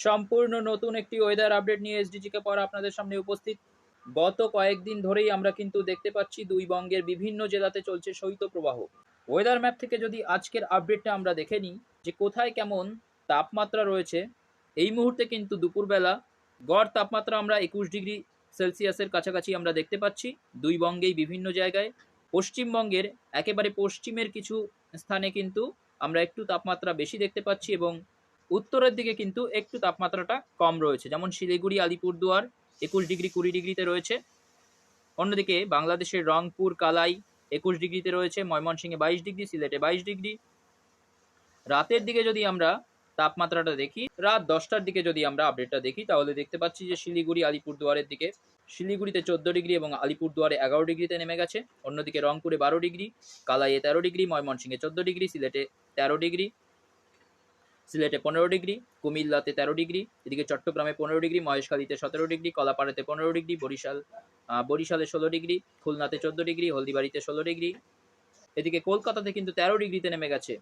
সম্পূর্ণ নতুন একটি ওয়েদার আপডেট নিয়ে এসডিজিকে পর আপনাদের সামনে উপস্থিত। গত কয়েকদিন ধরেই আমরা কিন্তু দেখতে পাচ্ছি দুই বঙ্গের বিভিন্ন জেলাতে চলছে শৈত্যপ্রবাহ। ওয়েদার ম্যাপ থেকে যদি আজকের আপডেটটা আমরা দেখে নিই যে কোথায় কেমন তাপমাত্রা রয়েছে, এই মুহূর্তে কিন্তু দুপুরবেলা গড় তাপমাত্রা আমরা একুশ ডিগ্রি সেলসিয়াসের কাছাকাছি আমরা দেখতে পাচ্ছি। দুই বঙ্গেই বিভিন্ন জায়গায়। পশ্চিমবঙ্গের একেবারে পশ্চিমের কিছু স্থানে কিন্তু আমরা একটু তাপমাত্রা বেশি দেখতে পাচ্ছি এবং উত্তরের দিকে কিন্তু একটু তাপমাত্রাটা কম রয়েছে, যেমন শিলিগুড়ি, আলিপুরদুয়ার, একুশ ডিগ্রি কুড়ি ডিগ্রিতে রয়েছে। অন্যদিকে বাংলাদেশের রংপুর, কালাই একুশ ডিগ্রিতে রয়েছে, ময়মনসিংহে বাইশ ডিগ্রি, সিলেটে বাইশ ডিগ্রি। রাতের দিকে যদি আমরা তাপমাত্রাটা দেখি, রাত দশটার দিকে যদি আমরা আপডেটটা দেখি, তাহলে দেখতে পাচ্ছি যে শিলিগুড়ি, আলিপুরদুয়ারের দিকে শিলিগুড়িতে চোদ্দ ডিগ্রি এবং আলিপুরদুয়ারে এগারো ডিগ্রিতে নেমে গেছে। অন্যদিকে রংপুরে বারো ডিগ্রি, কালাইয়ে তেরো ডিগ্রি, ময়মনসিংহে চোদ্দ ডিগ্রি, সিলেটে তেরো ডিগ্রি। সিলেটে পনেরো ডিগ্রি, কুমিল্লাতে তেরো ডিগ্রি, এদিকে চট্টগ্রামে পনেরো ডিগ্রি, মহেশখালীতে সতেরো ডিগ্রি, কলাপাড়াতে পনেরো ডিগ্রি, বরিশাল বরিশালে ষোলো ডিগ্রি, খুলনাতে চোদ্দ ডিগ্রি, হলদিবাড়িতে ষোলো ডিগ্রি। এদিকে কলকাতাতে কিন্তু তেরো ডিগ্রিতে নেমে গেছে।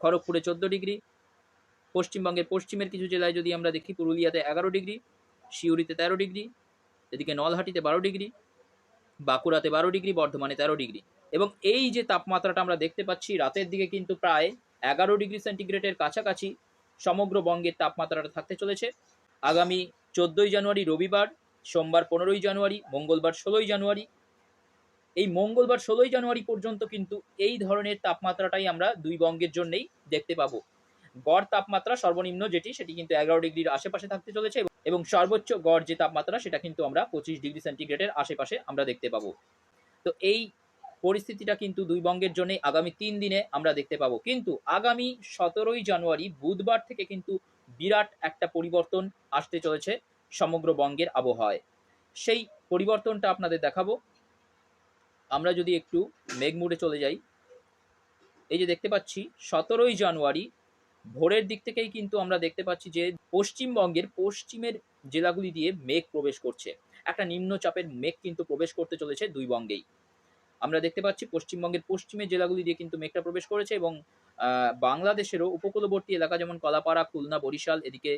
খড়গপুরে চোদ্দ ডিগ্রি, পশ্চিমবঙ্গের পশ্চিমের কিছু জেলায় যদি আমরা দেখি, পুরুলিয়াতে এগারো ডিগ্রি, সিউড়িতে তেরো ডিগ্রি, এদিকে নলহাটিতে বারো ডিগ্রি, বাঁকুড়াতে বারো ডিগ্রি, বর্ধমানে তেরো ডিগ্রি। এবং এই যে তাপমাত্রাটা আমরা দেখতে পাচ্ছি, রাতের দিকে কিন্তু প্রায় এগারো ডিগ্রি সেন্টিগ্রেডের কাছাকাছি সমগ্র বঙ্গের তাপমাত্রাটা থাকতে চলেছে। আগামী চোদ্দোই জানুয়ারি রবিবার, সোমবার পনেরোই জানুয়ারি, মঙ্গলবার ষোলোই জানুয়ারি। এই মঙ্গলবার ষোলোই জানুয়ারি পর্যন্ত কিন্তু এই ধরনের তাপমাত্রাটাই আমরা দুই বঙ্গের জন্যেই দেখতে পাবো। গড় তাপমাত্রা সর্বনিম্ন যেটি, সেটি কিন্তু এগারো ডিগ্রির আশেপাশে থাকতে চলেছে এবং সর্বোচ্চ গড় যে তাপমাত্রা, সেটা কিন্তু আমরা পঁচিশ ডিগ্রি সেন্টিগ্রেডের আশেপাশে আমরা দেখতে পাবো। তো এই পরিস্থিতিটা কিন্তু দুই বঙ্গের জন্য আগামী তিন দিনে আমরা দেখতে পাবো। কিন্তু আগামী সতেরোই জানুয়ারি বুধবার থেকে কিন্তু বিরাট একটা পরিবর্তন আসতে চলেছে সমগ্র বঙ্গের আবহাওয়ায়। সেই পরিবর্তনটা আপনাদের দেখাবো। আমরা যদি একটু মেঘমুড়ে চলে যাই, এই যে দেখতে পাচ্ছি সতেরোই জানুয়ারি ভোরের দিক থেকেই কিন্তু আমরা দেখতে পাচ্ছি যে পশ্চিমবঙ্গের পশ্চিমের জেলাগুলি দিয়ে মেঘ প্রবেশ করছে। একটা নিম্নচাপের মেঘ কিন্তু প্রবেশ করতে চলেছে দুই বঙ্গেই। আমরা দেখতে পাচ্ছি পশ্চিমবঙ্গের পশ্চিমের জেলাগুলি দিয়ে কিন্তু মেঘটা প্রবেশ করেছে এবং বাংলাদেশেরও উপকূলবর্তী এলাকা যেমন কলাপাড়া, খুলনা, বরিশাল, এদিকে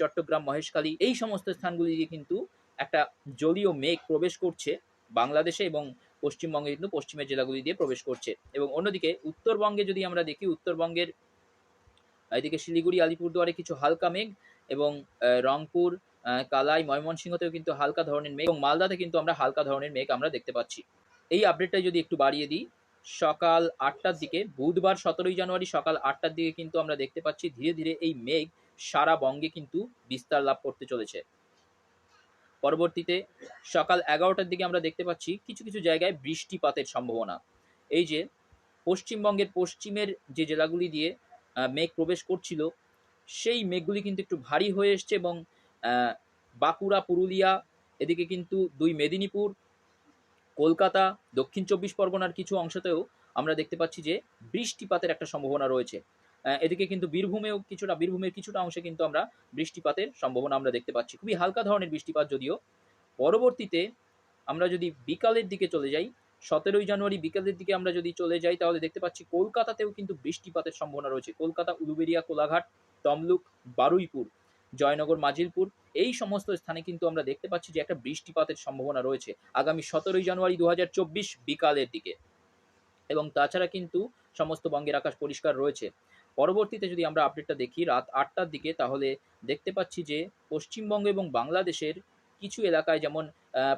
চট্টগ্রাম, মহেশখালী, এই সমস্ত স্থানগুলি দিয়ে কিন্তু একটা জলীয় মেঘ প্রবেশ করছে বাংলাদেশে এবং পশ্চিমবঙ্গে কিন্তু পশ্চিমের জেলাগুলি দিয়ে প্রবেশ করছে। এবং অন্যদিকে উত্তরবঙ্গে যদি আমরা দেখি, উত্তরবঙ্গের এদিকে শিলিগুড়ি, আলিপুরদুয়ারে কিছু হালকা মেঘ এবং রংপুর কালাই, ময়মনসিংহতেও কিন্তু হালকা ধরনের মেঘ এবং মালদাতে কিন্তু আমরা হালকা ধরনের মেঘ আমরা দেখতে পাচ্ছি। এই আপডেটটা যদি একটু বাড়িয়ে দিই, সকাল আটটার দিকে, বুধবার সতেরোই জানুয়ারি সকাল আটটার দিকে কিন্তু আমরা দেখতে পাচ্ছি ধীরে ধীরে এই মেঘ সারা বঙ্গে কিন্তু বিস্তার লাভ করতে চলেছে। পরবর্তীতে সকাল এগারোটার দিকে আমরা দেখতে পাচ্ছি কিছু কিছু জায়গায় বৃষ্টিপাতের সম্ভাবনা। এই যে পশ্চিমবঙ্গের পশ্চিমের যে জেলাগুলি দিয়ে মেঘ প্রবেশ করছিল, সেই মেঘগুলি কিন্তু একটু ভারী হয়ে এসছে এবং বাঁকুড়া, পুরুলিয়া, এদিকে কিন্তু দুই মেদিনীপুর কলকাতা, দক্ষিণ চব্বিশ পরগনার কিছু অংশতেও আমরা দেখতে পাচ্ছি যে বৃষ্টিপাতের একটা সম্ভাবনা রয়েছে। এদিকে কিন্তু বীরভূমেও কিছুটা, বীরভূমের কিছুটা অংশে কিন্তু আমরা বৃষ্টিপাতের সম্ভাবনা আমরা দেখতে পাচ্ছি। খুবই হালকা ধরনের বৃষ্টিপাত যদিও। পরবর্তীতে আমরা যদি বিকালের দিকে চলে যাই, সতেরোই জানুয়ারি বিকালের দিকে আমরা যদি চলে যাই, তাহলে দেখতে পাচ্ছি কলকাতাতেও কিন্তু বৃষ্টিপাতের সম্ভাবনা রয়েছে। কলকাতা, উলুবেরিয়া, কোলাঘাট, তমলুক, বারুইপুর, জয়নগর, মাজিলপুর এই সমস্ত স্থানে কিন্তু আমরা দেখতে পাচ্ছি যে একটা বৃষ্টিপাতের সম্ভাবনা রয়েছে আগামী সতেরোই জানুয়ারি দু হাজার চব্বিশ বিকালের দিকে। এবং তাছাড়া কিন্তু সমস্ত বঙ্গের আকাশ পরিষ্কার রয়েছে। পরবর্তীতে যদি আমরা আপডেটটা দেখি রাত আটটার দিকে, তাহলে দেখতে পাচ্ছি যে পশ্চিমবঙ্গ এবং বাংলাদেশের কিছু এলাকায় যেমন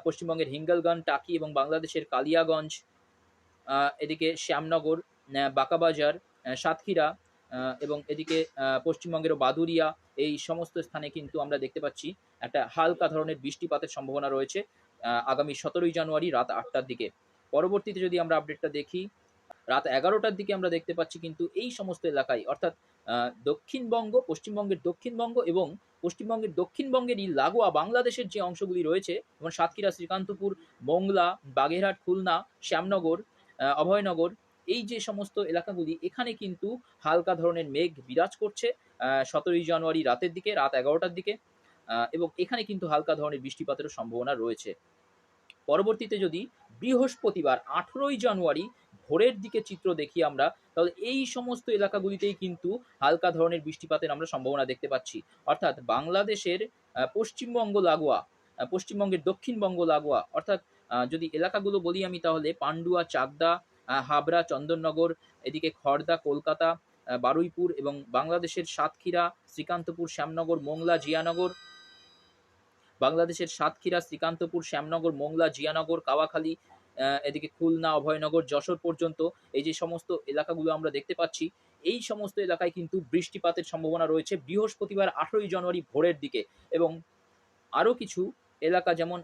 পশ্চিমবঙ্গের হিঙ্গলগঞ্জ, টাকি এবং বাংলাদেশের কালিয়াগঞ্জ এদিকে শ্যামনগর বাঁকাবাজার সাতক্ষীরা এবং এদিকে পশ্চিমবঙ্গেরও বাদুরিয়া এই সমস্ত স্থানে কিন্তু আমরা দেখতে পাচ্ছি একটা হালকা ধরনের বৃষ্টিপাতের সম্ভাবনা রয়েছে আগামী সতেরোই জানুয়ারি রাত আটটার দিকে। পরবর্তীতে যদি আমরা আপডেটটা দেখি, রাত এগারোটার দিকে আমরা দেখতে পাচ্ছি কিন্তু এই সমস্ত এলাকায়, অর্থাৎ দক্ষিণবঙ্গ, পশ্চিমবঙ্গের দক্ষিণবঙ্গ এবং পশ্চিমবঙ্গের দক্ষিণবঙ্গেরই লাগোয়া বাংলাদেশের যে অংশগুলি রয়েছে, যেমন সাতক্ষীরা, শ্রীকান্তপুর, মোংলা, বাগেরহাট, খুলনা, শ্যামনগর অভয়নগর এই যে সমস্ত এলাকাগুলি, এখানে কিন্তু হালকা ধরনের মেঘ বিরাজ করছে সতেরোই জানুয়ারি রাতের দিকে, রাত এগারোটার দিকে এবং এখানে কিন্তু হালকা ধরনের বৃষ্টিপাতেরও সম্ভাবনা রয়েছে। পরবর্তীতে যদি বৃহস্পতিবার আঠেরোই জানুয়ারি ভোরের দিকে চিত্র দেখি আমরা, তাহলে এই সমস্ত এলাকাগুলিতেই কিন্তু হালকা ধরনের বৃষ্টিপাতের আমরা সম্ভাবনা দেখতে পাচ্ছি। অর্থাৎ বাংলাদেশের পশ্চিমবঙ্গ লাগোয়া পশ্চিমবঙ্গের দক্ষিণবঙ্গ লাগোয়া, অর্থাৎ যদি এলাকাগুলো বলি আমি তাহলে পান্ডুয়া, চাকদা হাবড়া, চন্দননগর, এদিকে খড়দা কলকাতা বারুইপুর এবং বাংলাদেশের সাতক্ষীরা, শ্রীকান্তপুর, শ্যামনগর, মোংলা, জিয়ানগর। বাংলাদেশের সাতক্ষীরা, শ্রীকান্তপুর, শ্যামনগর, মোংলা, জিয়ানগর, কাওয়াখালী এদিকে খুলনা, অভয়নগর, যশোর পর্যন্ত এই যে সমস্ত এলাকাগুলো আমরা দেখতে পাচ্ছি, এই সমস্ত এলাকায় কিন্তু বৃষ্টিপাতের সম্ভাবনা রয়েছে বৃহস্পতিবার আঠেরোই জানুয়ারি ভোরের দিকে এবং আরও কিছু এলাকা যেমন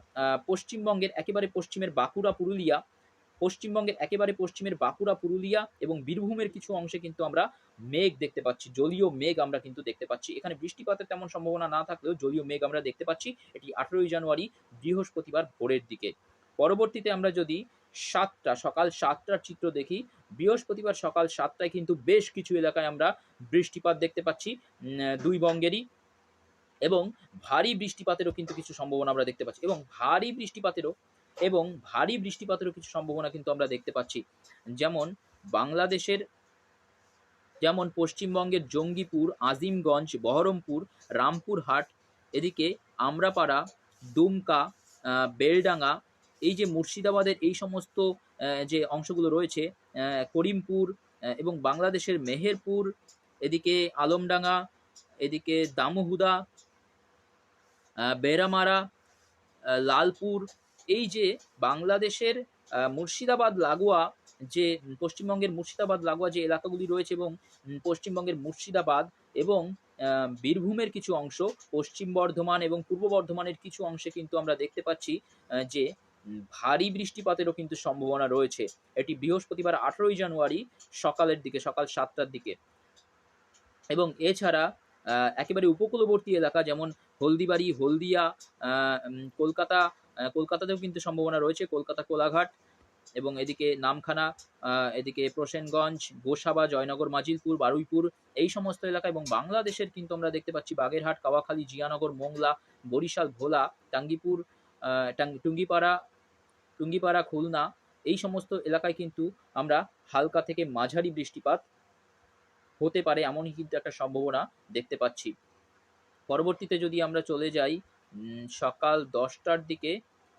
পশ্চিমবঙ্গের একেবারে পশ্চিমের বাঁকুড়া, পুরুলিয়া পশ্চিমবঙ্গের একেবারে পশ্চিমের বাঁকুড়া, পুরুলিয়া এবং বীরভূমের কিছু অংশে কিন্তু আমরা মেঘ দেখতে পাচ্ছি। জলীয় মেঘ আমরা কিন্তু দেখতে পাচ্ছি। এখানে বৃষ্টিপাতের তেমন সম্ভাবনা না থাকলেও জলীয় মেঘ আমরা দেখতে পাচ্ছি। এটি আঠেরোই জানুয়ারি, বৃহস্পতিবার ভোরের দিকে। পরবর্তীতে আমরা যদি সাতটা, সকাল সাতটার চিত্র দেখি, বৃহস্পতিবার সকাল সাতটায় কিন্তু বেশ কিছু এলাকায় আমরা বৃষ্টিপাত দেখতে পাচ্ছি দুই বঙ্গেরই এবং ভারী বৃষ্টিপাতেরও কিন্তু কিছু সম্ভাবনা আমরা দেখতে পাচ্ছি এবং ভারী বৃষ্টিপাতেরও এবং ভারী বৃষ্টিপাতেরও কিছু সম্ভাবনা কিন্তু আমরা দেখতে পাচ্ছি। যেমন বাংলাদেশের, যেমন পশ্চিমবঙ্গের জঙ্গিপুর, আজিমগঞ্জ, বহরমপুর, রামপুরহাট, এদিকে আমরাপাড়া, দুমকা বেলডাঙ্গা, এই যে মুর্শিদাবাদের এই সমস্ত যে অংশগুলো রয়েছে করিমপুর এবং বাংলাদেশের মেহেরপুর, এদিকে আলমডাঙ্গা, এদিকে দামোহুদা বেরামারা লালপুর এই যে বাংলাদেশের মুর্শিদাবাদ লাগোয়া যে পশ্চিমবঙ্গের মুর্শিদাবাদ লাগোয়া যে এলাকাগুলি রয়েছে এবং পশ্চিমবঙ্গের মুর্শিদাবাদ এবং বীরভূমের কিছু অংশ, পশ্চিম বর্ধমান এবং পূর্ব বর্ধমানের কিছু অংশে কিন্তু আমরা দেখতে পাচ্ছি যে ভারী বৃষ্টিপাতেরও কিন্তু সম্ভাবনা রয়েছে। এটি বৃহস্পতিবার আঠেরোই জানুয়ারি সকালের দিকে, সকাল সাতটার দিকে। এবং এছাড়া একেবারে উপকূলবর্তী এলাকা যেমন হলদিবাড়ি, হলদিয়া কলকাতা কলকাতাতেও কিন্তু সম্ভাবনা রয়েছে, কলকাতা কোলাঘাট এবং এদিকে নামখানা এদিকে প্রসেনগঞ্জ, গোসাবা, জয়নগর, মাজিলপুর, বারুইপুর, এই সমস্ত এলাকা এবং বাংলাদেশের কিন্তু আমরা দেখতে পাচ্ছি বাগেরহাট, কাওয়াখালী, জিয়ানগর, মোংলা, বরিশাল, ভোলা, টাঙ্গিপুর টুঙ্গিপাড়া টুঙ্গিপাড়া, খুলনা, এই সমস্ত এলাকায় কিন্তু আমরা হালকা থেকে মাঝারি বৃষ্টিপাত হতে পারে এমনই কিন্তু একটা সম্ভাবনা দেখতে পাচ্ছি। পরবর্তীতে যদি আমরা চলে যাই সকাল দশটার দিকে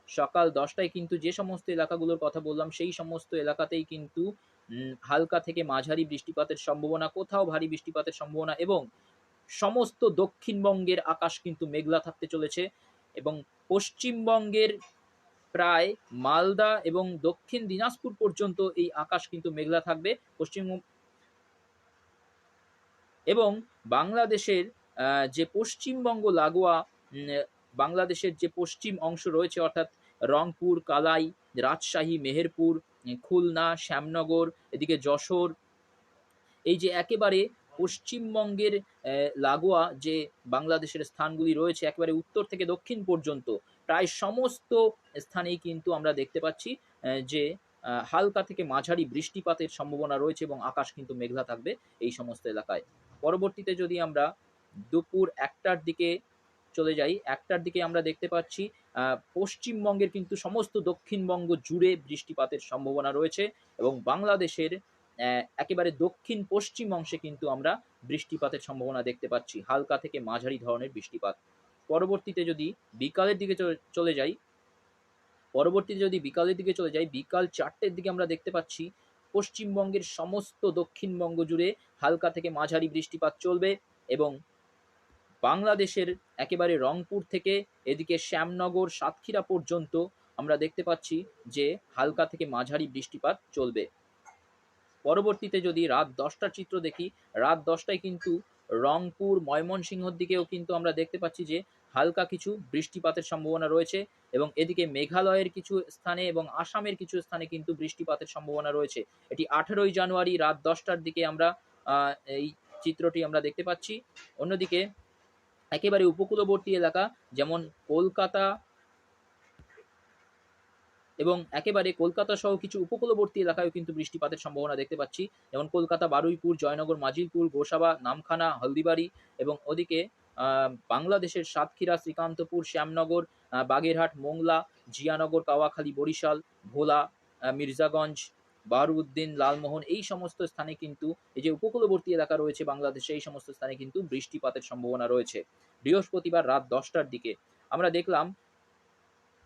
সকাল দশটায় কিন্তু যে সমস্ত এলাকাগুলোর কথা বললাম, সেই সমস্ত এলাকাতেই কিন্তু হালকা থেকে মাঝারি বৃষ্টিপাতের সম্ভাবনা, কোথাও ভারী বৃষ্টিপাতের সম্ভাবনা এবং সমস্ত দক্ষিণবঙ্গের আকাশ কিন্তু মেঘলা থাকতে চলেছে এবং পশ্চিমবঙ্গের প্রায় মালদা এবং দক্ষিণ দিনাজপুর পর্যন্ত এই আকাশ কিন্তু মেঘলা থাকবে। পশ্চিম এবং বাংলাদেশের যে পশ্চিমবঙ্গ লাগোয়া বাংলাদেশের যে পশ্চিম অংশ রয়েছে, অর্থাৎ রংপুর, কালাই, রাজশাহী, মেহেরপুর, খুলনা, শ্যামনগর, এদিকে যশোর, এই যে একেবারে পশ্চিমবঙ্গের লাগোয়া যে বাংলাদেশের স্থানগুলি রয়েছে, একেবারে উত্তর থেকে দক্ষিণ পর্যন্ত, প্রায় সমস্ত স্থানেই কিন্তু আমরা দেখতে পাচ্ছি যে হালকা থেকে মাঝারি বৃষ্টিপাতের সম্ভাবনা রয়েছে এবং আকাশ কিন্তু মেঘলা থাকবে এই সমস্ত এলাকায়। পরবর্তীতে যদি আমরা দুপুর একটার দিকে চলে যাই। একটার দিকে আমরা দেখতে পাচ্ছি পশ্চিমবঙ্গের কিন্তু সমস্ত দক্ষিণবঙ্গ জুড়ে বৃষ্টিপাতের সম্ভাবনা রয়েছে এবং বাংলাদেশের একেবারে দক্ষিণ পশ্চিম অংশে কিন্তু আমরা বৃষ্টিপাতের সম্ভাবনা দেখতে পাচ্ছি। হালকা থেকে মাঝারি ধরনের বৃষ্টিপাত। পরবর্তীতে যদি বিকালের দিকে চলে- যাই, পরবর্তীতে যদি বিকালের দিকে চলে যাই, বিকাল চারটের দিকে আমরা দেখতে পাচ্ছি, পশ্চিমবঙ্গের সমস্ত দক্ষিণবঙ্গ জুড়ে হালকা থেকে মাঝারি বৃষ্টিপাত চলবে এবং বাংলাদেশের একেবারে রংপুর থেকে এদিকে শ্যামনগর, সাতক্ষীরা পর্যন্ত আমরা দেখতে পাচ্ছি যে হালকা থেকে মাঝারি বৃষ্টিপাত চলবে। পরবর্তীতে যদি রাত দশটার চিত্র দেখি, রাত দশটায় কিন্তু রংপুর, ময়মনসিংহর দিকেও কিন্তু আমরা দেখতে পাচ্ছি যে হালকা কিছু বৃষ্টিপাতের সম্ভাবনা রয়েছে এবং এদিকে মেঘালয়ের কিছু স্থানে এবং আসামের কিছু স্থানে কিন্তু বৃষ্টিপাতের সম্ভাবনা রয়েছে। এটি আঠেরোই জানুয়ারি রাত দশটার দিকে আমরা এই চিত্রটি আমরা দেখতে পাচ্ছি। অন্যদিকে একেবারে উপকূলবর্তী এলাকা, যেমন কলকাতা এবং একেবারে কলকাতা সহ কিছু উপকূলবর্তী এলাকায়ও কিন্তু বৃষ্টিপাতের সম্ভাবনা দেখতে পাচ্ছি। যেমন কলকাতা, বারুইপুর, জয়নগর, মাজিলপুর, গোসাবা, নামখানা, হলদিবাড়ি এবং ওদিকে বাংলাদেশের সাতক্ষীরা, শ্রীকান্তপুর, শ্যামনগর বাগেরহাট, মোংলা, জিয়ানগর, কাওয়াখালী, বরিশাল, ভোলা মির্জাগঞ্জ বারুদ্দিন লালমোহন, এই সমস্ত স্থানে কিন্তু এই যে উপকূলবর্তী এলাকা রয়েছে বাংলাদেশে, এই সমস্ত স্থানে কিন্তু বৃষ্টিপাতের সম্ভাবনা রয়েছে। বৃহস্পতিবার রাত দশটার দিকে আমরা দেখলাম,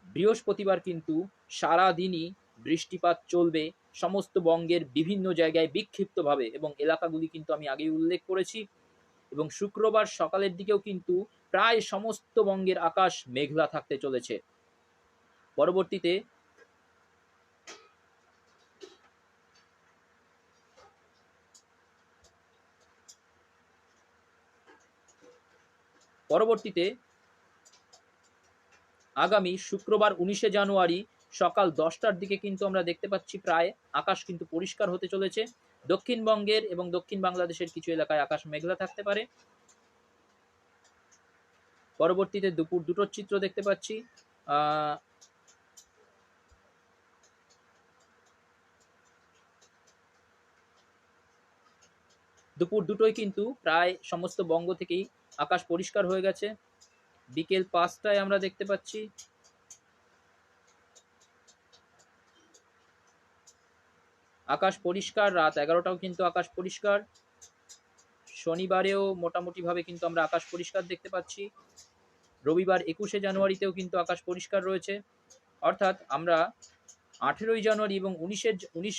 বৃহস্পতিবার কিন্তু সারা দিনই বৃষ্টিপাত চলবে সমস্ত বঙ্গের বিভিন্ন জায়গায় বিক্ষিপ্তভাবে এবং এলাকাগুলি কিন্তু আমি আগেই উল্লেখ করেছি এবং শুক্রবার সকালের দিকেও কিন্তু প্রায় সমস্ত বঙ্গের আকাশ মেঘলা থাকতে চলেছে। পরবর্তীতে পরবর্তীতে আগামী শুক্রবার উনিশে জানুয়ারি সকাল দশটার দিকে কিন্তু আমরা দেখতে পাচ্ছি প্রায় আকাশ কিন্তু পরিষ্কার হতে চলেছে। দক্ষিণবঙ্গের এবং দক্ষিণ বাংলাদেশের কিছু এলাকায় আকাশ মেঘলা থাকতে পারে। পরবর্তীতে দুপুর দুটোর চিত্র দেখতে পাচ্ছি। দুপুর দুটোই কিন্তু প্রায় সমস্ত বঙ্গ থেকেই আকাশ পরিষ্কার হয়ে গেছে। বিকেল পাঁচটায় আমরা দেখতে পাচ্ছি। আকাশ পরিষ্কার, রাত এগারোটাও কিন্তু আকাশ পরিষ্কার। শনিবারেও মোটামুটিভাবে কিন্তু আমরা আকাশ পরিষ্কার দেখতে পাচ্ছি। রবিবার একুশে জানুয়ারিতেও কিন্তু আকাশ পরিষ্কার রয়েছে। অর্থাৎ আমরা আঠেরোই জানুয়ারি এবং উনিশে উনিশ,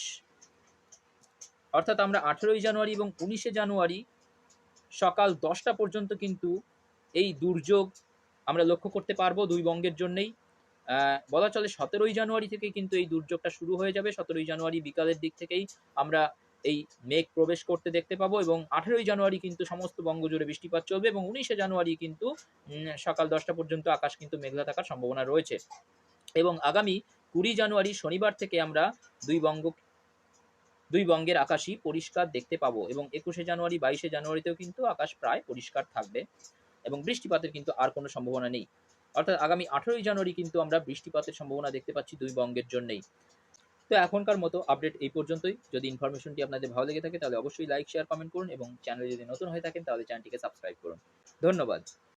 অর্থাৎ আমরা আঠেরোই জানুয়ারি এবং উনিশে জানুয়ারি সকাল দশটা পর্যন্ত কিন্তু এই দুর্যোগ আমরা লক্ষ্য করতে পারব দুই বঙ্গের জন্যেই। বলা চলে সতেরোই জানুয়ারি থেকে কিন্তু এই দুর্যোগটা শুরু হয়ে যাবে। সতেরোই জানুয়ারি বিকালের দিক থেকেই আমরা এই মেঘ প্রবেশ করতে দেখতে পাবো এবং আঠেরোই জানুয়ারি কিন্তু সমস্ত বঙ্গ জুড়ে বৃষ্টিপাত চলবে এবং উনিশে জানুয়ারি কিন্তু সকাল দশটা পর্যন্ত আকাশ কিন্তু মেঘলা থাকার সম্ভাবনা রয়েছে। এবং আগামী কুড়ি জানুয়ারি শনিবার থেকে আমরা দুই বঙ্গ দুই বঙ্গের আকাশই পরিষ্কার দেখতে পাবো এবং একুশে জানুয়ারি, বাইশে জানুয়ারিতেও কিন্তু আকাশ প্রায় পরিষ্কার থাকবে এবং বৃষ্টিপাতের কিন্তু আর কোনো সম্ভাবনা নেই। অর্থাৎ আগামী আঠেরোই জানুয়ারি কিন্তু আমরা বৃষ্টিপাতের সম্ভাবনা দেখতে পাচ্ছি দুই বঙ্গের জন্যই। তো এখনকার মতো আপডেট এই পর্যন্তই। যদি ইনফরমেশনটি আপনাদের ভালো লেগে থাকে তাহলে অবশ্যই লাইক শেয়ার কমেন্ট করুন এবং চ্যানেলে যদি নতুন হয়ে থাকেন তাহলে চ্যানেলটিকে সাবস্ক্রাইব করুন। ধন্যবাদ।